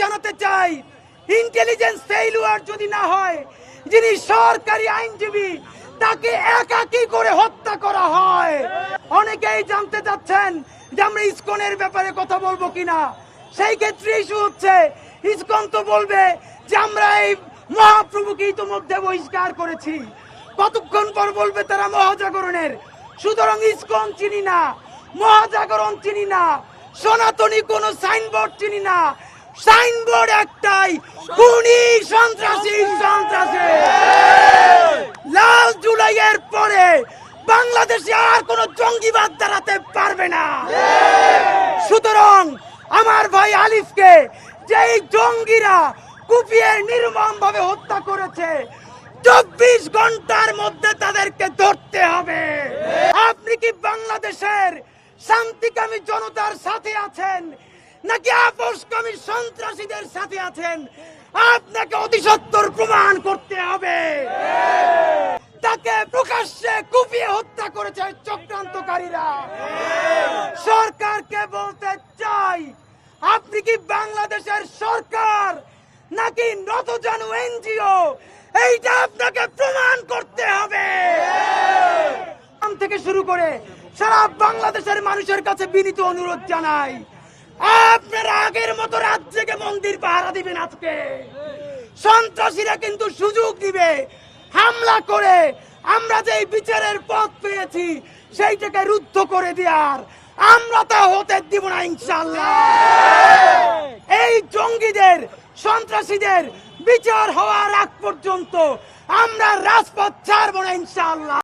জানাতে চাই। ইন্টেলিজেন্স ফেইলুয়ার যদি না হয়, যিনি সরকারি আইনজীবী, তাকে একাকি করে হত্যা করা হয়। অনেকেই জানতে চাচ্ছেন যে আমরা ইসকনের ব্যাপারে কথা বলব কিনা। সেই ক্ষেত্রে ইস্যু হচ্ছে, ইসকন তো বলবে যে আমরা এই মহাপ্রভুকে ইতিমধ্যে বহিষ্কার করেছি। কতক্ষণ পর বলবে তারা মহাজাগরণের? সুতরাং ইসকন চিনি না, মহাজাগরণ চিনি না, সনাতনী কোনো সাইনবোর্ড চিনি না সাইনবোর্ড একটাই, খুনি সন্ত্রাসী সন্ত্রাসী। লাল জুলাইয়ের পরে বাংলাদেশে আর কোন জঙ্গিবাদ দাঁড়াতে পারবে না। সুতরাং আমার ভাই আলিফকে যেই জঙ্গিরা কুপিয়ে নির্মম ভাবে হত্যা করেছে, চব্বিশ ঘণ্টার মধ্যে তাদেরকে ধরতে হবে। আপনি কি বাংলাদেশের শান্তিকামী জনতার সাথে আছেন? নাকি আপোষকামী সন্ত্রাসীদের সাথে আছেন? আপনাকে অতি প্রমাণ করতে হবে। তাকে প্রকাশ্যে কুপিয়ে হত্যা করেছে চক্রান্তকারীরা। সরকারকে বলতে চাই, আপনি কি বাংলাদেশের সরকার নাকি নতজানু এনজিও? এইটা আপনাকে প্রমাণ করতে হবে। থেকে শুরু করে সারা বাংলাদেশের মানুষের কাছে বিনীত অনুরোধ জানাই। আপনারা আগের মতো রাত জেগে মন্দির পাহারা দিবেন আজকে। সন্ত্রাসীরা কিন্তু সুযোগ দিবে, হামলা করে। আমরা যে বিচারের পথ পেয়েছি, সেইটাকে রুদ্ধ করে দেওয়ার। আমরা তা হতে দিব না ইনশাল্লাহ এই জঙ্গিদের, সন্ত্রাসীদের বিচার হওয়ার আগ পর্যন্ত আমরা রাজপথ ছাড়বো না ইনশাল্লাহ